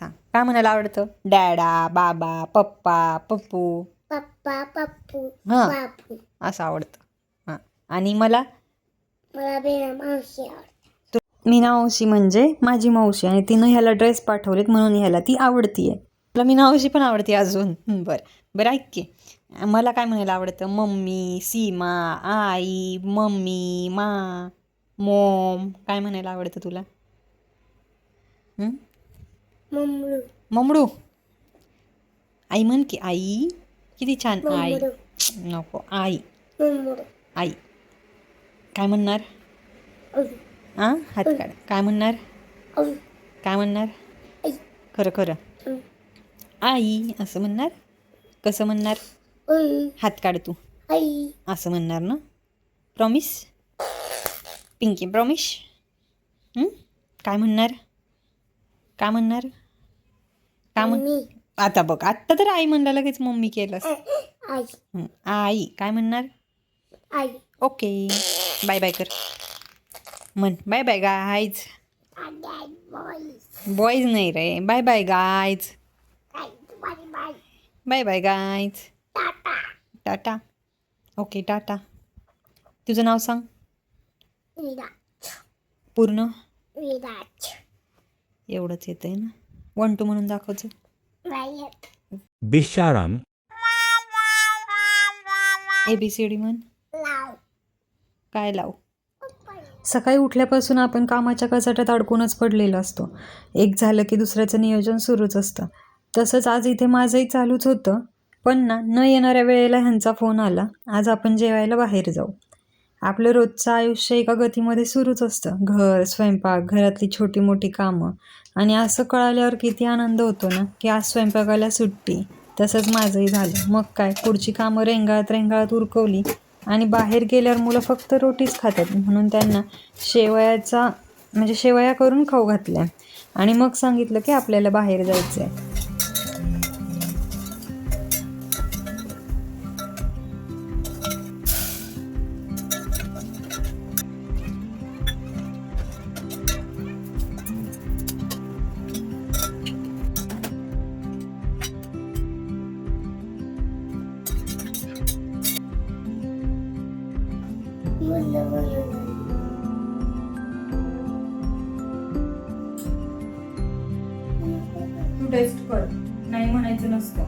सांग. काय म्हणायला आवडतं? डॅडा बाबा पप्पा पप्पू. पप्पा पप्पू हां. बापू असं आवडतं. हां. आणि मला? मला बेना मावशी आवडते. मीना मावशी म्हणजे माझी मावशी आणि तिनं ह्याला ड्रेस पाठवलेत म्हणून ह्याला ती आवडती आहे मला मीना मावशी पण आवडते अजून. हं, बरं. बरं ऐक की. मला काय म्हणायला आवडतं? मम्मी सीमा आई मम्मी मा मोम. काय म्हणायला आवडतं तुला? हं? ममडू आई म्हण की आई किती छान आई नको आई आई काय म्हणणार आ हात काढ काय म्हणणार काय म्हणणार. खरं खरं आई असं म्हणणार कसं म्हणणार हात काढ तू आई असं म्हणणार ना प्रॉमिस पिंकी प्रॉमिस काय म्हणणार काय म्हणणार काय म्हण आता बघ आत्ता तर आई म्हणला लगेच मम्मी केलंस. आई. हं, आई काय म्हणणार? आई. ओके. बाय बाय कर. म्हण bye bye guys boy boys नाही रे. Bye bye guys bye bye bye bye guys tata. Tata. Okay tata. तुझं नाव सांग. पूर्ण. एवढंच येतं आहे ना? वन टू म्हणून दाखवचं वायट Bisharam, A B C D म्हण. काय लाव? सकाळी उठल्यापासून आपण कामाच्या कचाट्यात अडकूनच पडलेलो असतो. एक झालं की दुसऱ्याचं नियोजन सुरूच असतं. तसंच आज इथे माझंही चालूच होतं. पण ना न येणाऱ्या वेळेला ह्यांचा फोन आला. आज आपण जेवायला बाहेर जाऊ. आपलं रोजचं आयुष्य एका गतीमध्ये सुरूच असतं. घर स्वयंपाक घरातली छोटी मोठी कामं. आणि असं कळाल्यावर किती आनंद होतो ना की आज स्वयंपाकाला सुट्टी. तसंच माझंही झालं. मग काय? पुढची कामं रेंगाळत रेंगाळत उरकवली. आणि बाहेर गेल्यावर मुलं फक्त रोटीच खातात. म्हणून त्यांना शेवयाचा म्हणजे शेवया करून खाऊ घातल्या. आणि मग सांगितलं की आपल्याला बाहेर जायचं आहे तू टेस्ट कर नाही म्हणायचं नसतं.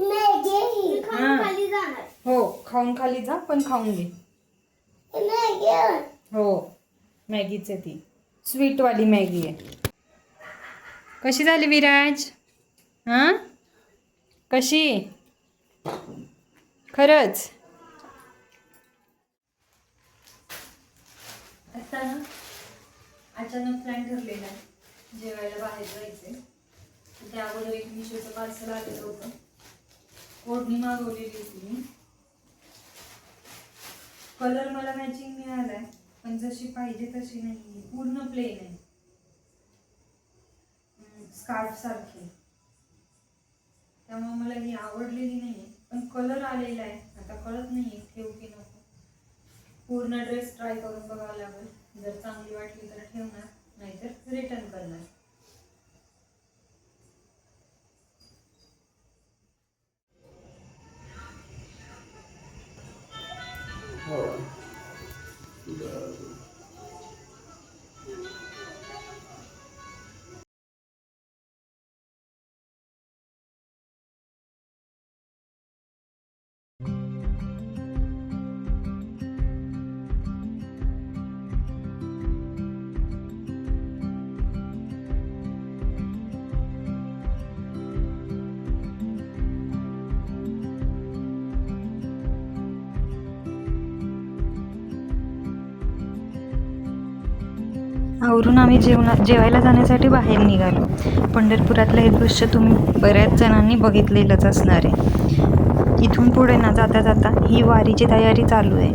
मॅगी हां. हो खाऊन खाली जा पण खाऊन घे. मॅगी हो मॅगीच आहे ती. स्वीटवाली मॅगी आहे. कशी झाली विराज? हां? कशी? खरंच. आता ना अचानक प्लॅन ठरलेला आहे. जेवायला बाहेर जायचे त्या अगोदर एक मिशोचं पार्सल आलेलं होतं. ओढणी मागवलेली होती मी. कलर मला मॅचिंग मिळालाय पण जशी पाहिजे तशी नाही पूर्ण प्लेन आहे. स्कार्फ सारखी. त्यामुळे मला ही आवडलेली नाही पण कलर आलेला आहे. आता कळत नाही ठेवू की नको. पूर्ण ड्रेस ट्राय करून बघावं लागेल. जर चांगली वाटली तर ठेवणार नाहीतर रिटर्न करणार. आवरून आम्ही जेवणा जेवायला जाण्यासाठी बाहेर निघालो. पंढरपुरातलं हे दृश्य तुम्ही बऱ्याच जणांनी बघितलेलंच असणार आहे. इथून पुढे ना जाता जाता ही वारीची तयारी चालू आहे.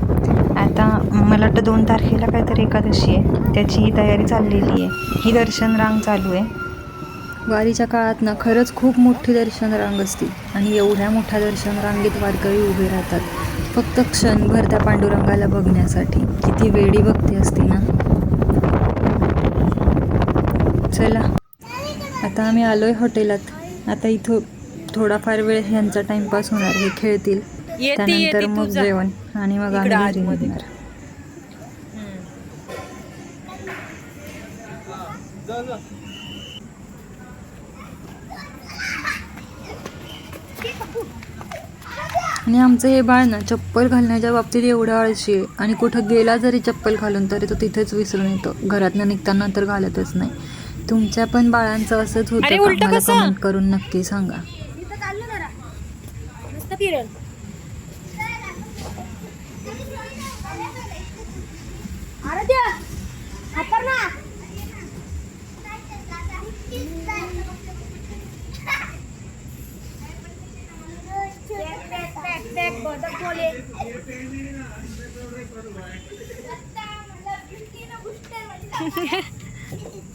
आता मला वाटतं दोन तारखेला काहीतरी एकादशी आहे. त्याची ही तयारी चाललेली आहे. ही दर्शन रांग चालू आहे. वारीच्या काळात ना खरंच खूप मोठी दर्शन रांग असते आणि एवढ्या मोठ्या दर्शन रांगेत वारकरी उभे राहतात. फक्त क्षणभर त्या पांडुरंगाला बघण्यासाठी. किती वेडी भक्ती असते ना? चला. आता आम्ही आलोय हॉटेलात. आता इथं थोडाफार वेळ ह्यांचा टाइमपास होणार हे खेळतील. त्यानंतर मग. जेवण आणि मग आम्ही. निघणार आणि आमचं हे बाळ ना चप्पल घालण्याच्या बाबतीत एवढं आळशी आहे. आणि कुठं गेला जरी चप्पल घालून तरी तो तिथेच विसरून येतो. घरातनं निघताना तर घालतच नाही. तुमच्या पण बाळांचं असंच होतं? कमेंट करून नक्की सांगा. Kapiron? apa nak? Hehehe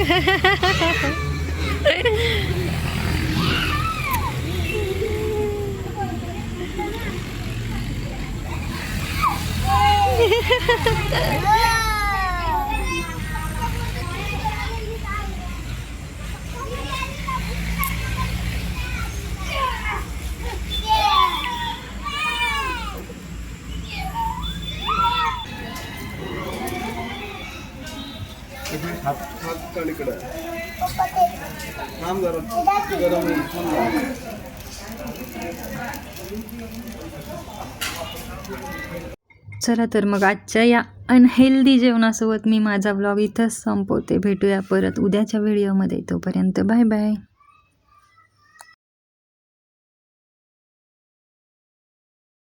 Ha, ha, ha, ha. हात हात थांब गरम चला तर मग आजच्या या अनहेल्दी जेवणासोबत मी माझा ब्लॉग इथंच संपवते. भेटूया परत उद्याच्या व्हिडिओमध्ये तोपर्यंत बाय बाय